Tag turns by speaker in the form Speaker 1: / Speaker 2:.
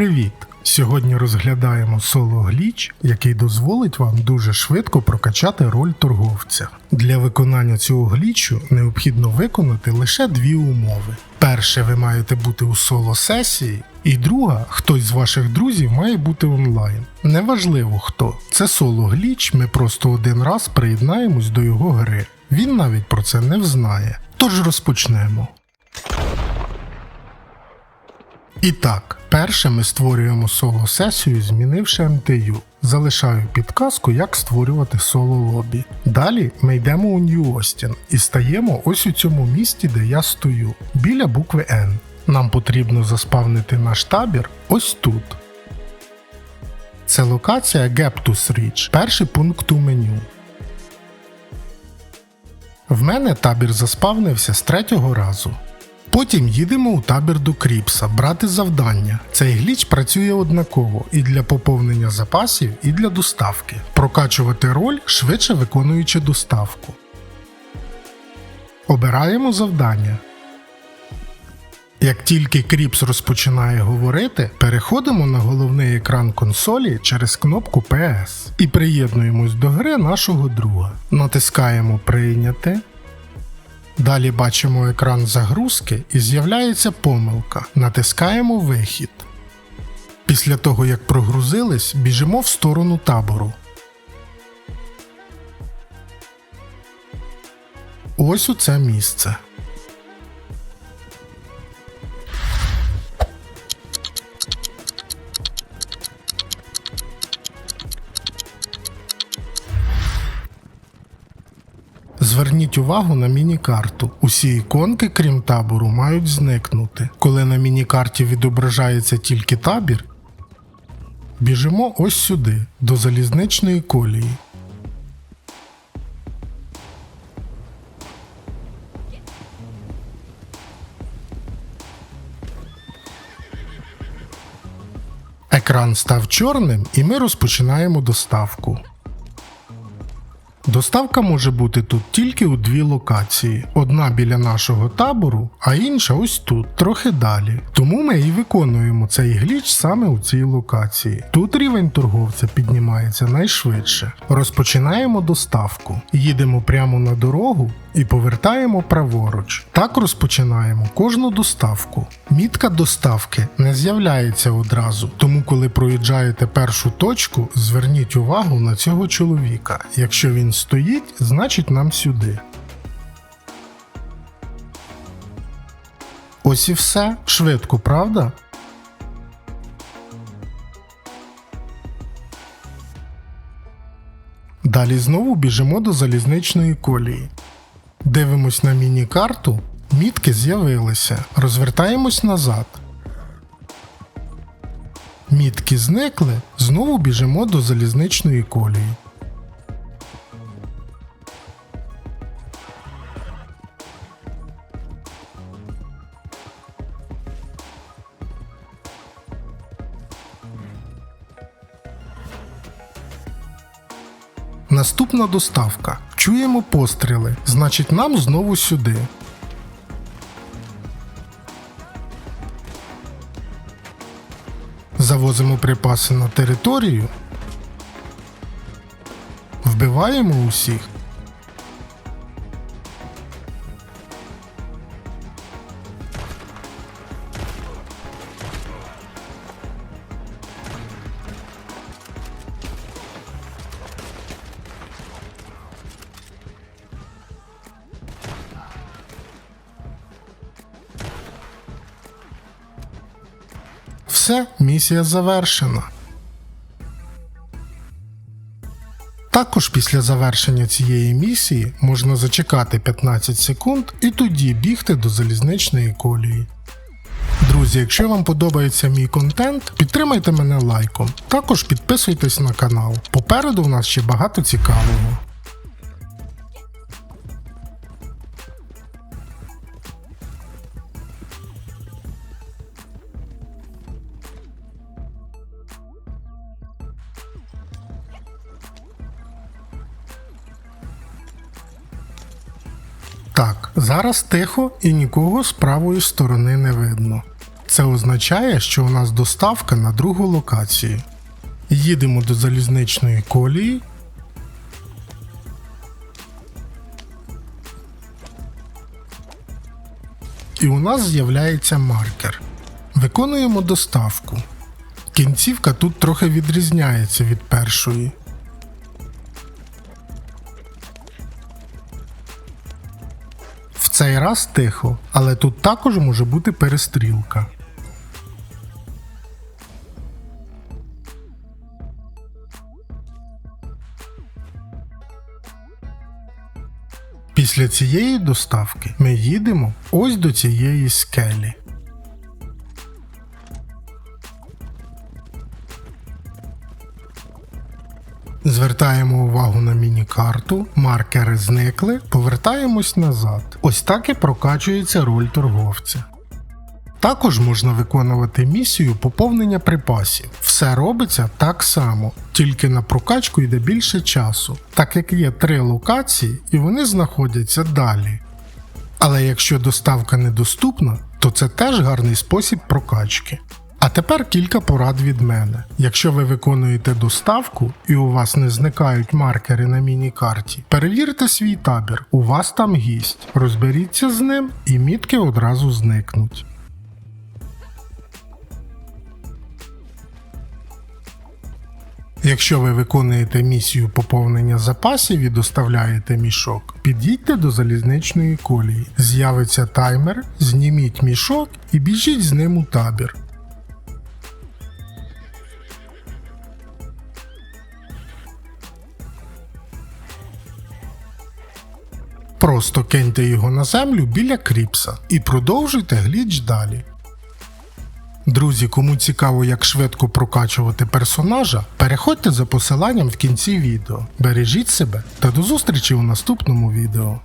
Speaker 1: Привіт! Сьогодні розглядаємо соло гліч, який дозволить вам дуже швидко прокачати роль торговця. Для виконання цього глічу необхідно виконати лише дві умови. Перше, ви маєте бути у соло сесії, і друга, хтось з ваших друзів має бути онлайн. Неважливо хто, це соло гліч, ми просто один раз приєднаємось до його гри. Він навіть про це не взнає. Тож розпочнемо. І так, перше ми створюємо соло-сесію, змінивши MTU. Залишаю підказку, як створювати соло-лобі. Далі ми йдемо у New Austin і стаємо ось у цьому місті, де я стою, біля букви N. Нам потрібно заспавнити наш табір ось тут. Це локація Gaptus Reach, перший пункт у меню. В мене табір заспавнився з третього разу. Потім їдемо у табір до Кріпса брати завдання. Цей гліч працює однаково і для поповнення запасів, і для доставки. Прокачувати роль, швидше виконуючи доставку. Обираємо завдання. Як тільки Кріпс розпочинає говорити, переходимо на головний екран консолі через кнопку PS і приєднуємось до гри нашого друга. Натискаємо Прийняти. Далі бачимо екран загрузки і з'являється помилка. Натискаємо Вихід. Після того, як прогрузились, біжимо в сторону табору. Ось у це місце. Зверніть увагу на міні-карту. Усі іконки, крім табору, мають зникнути. Коли на міні-карті відображається тільки табір, біжимо ось сюди, до залізничної колії. Екран став чорним, і ми розпочинаємо доставку. Доставка може бути тут тільки у дві локації: одна біля нашого табору, а інша ось тут, трохи далі. Тому ми і виконуємо цей гліч саме у цій локації. Тут рівень торговця піднімається найшвидше. Розпочинаємо доставку, їдемо прямо на дорогу і повертаємо праворуч. Так розпочинаємо кожну доставку. Мітка доставки не з'являється одразу, тому коли проїжджаєте першу точку, зверніть увагу на цього чоловіка. Якщо він стоїть, значить нам сюди. Ось і все. Швидко, правда? Далі знову біжимо до залізничної колії. Дивимось на міні-карту, мітки з'явилися. Розвертаємось назад. Мітки зникли, знову біжимо до залізничної колії. Наступна доставка. Чуємо постріли, значить нам знову сюди. Завозимо припаси на територію. Вбиваємо усіх. Все, місія завершена. Також після завершення цієї місії можна зачекати 15 секунд і тоді бігти до залізничної колії. Друзі, якщо вам подобається мій контент, підтримайте мене лайком. Також підписуйтесь на канал. Попереду в нас ще багато цікавого. Зараз тихо і нікого з правої сторони не видно. Це означає, що у нас доставка на другу локацію. Їдемо до залізничної колії. І у нас з'являється маркер. Виконуємо доставку. Кінцівка тут трохи відрізняється від першої. Цей раз тихо, але тут також може бути перестрілка. Після цієї доставки ми їдемо ось до цієї скелі. Звертаємо увагу на міні-карту, маркери зникли, повертаємось назад. Ось так і прокачується роль торговця. Також можна виконувати місію поповнення припасів. Все робиться так само, тільки на прокачку йде більше часу, так як є три локації і вони знаходяться далі. Але якщо доставка недоступна, то це теж гарний спосіб прокачки. А тепер кілька порад від мене. Якщо ви виконуєте доставку і у вас не зникають маркери на міні-карті, перевірте свій табір, у вас там гість, розберіться з ним і мітки одразу зникнуть. Якщо ви виконуєте місію поповнення запасів і доставляєте мішок, під'їдьте до залізничної колії. З'явиться таймер, зніміть мішок і біжіть з ним у табір. Просто киньте його на землю біля кріпса і продовжуйте гліч далі. Друзі, кому цікаво, як швидко прокачувати персонажа, переходьте за посиланням в кінці відео. Бережіть себе та до зустрічі у наступному відео.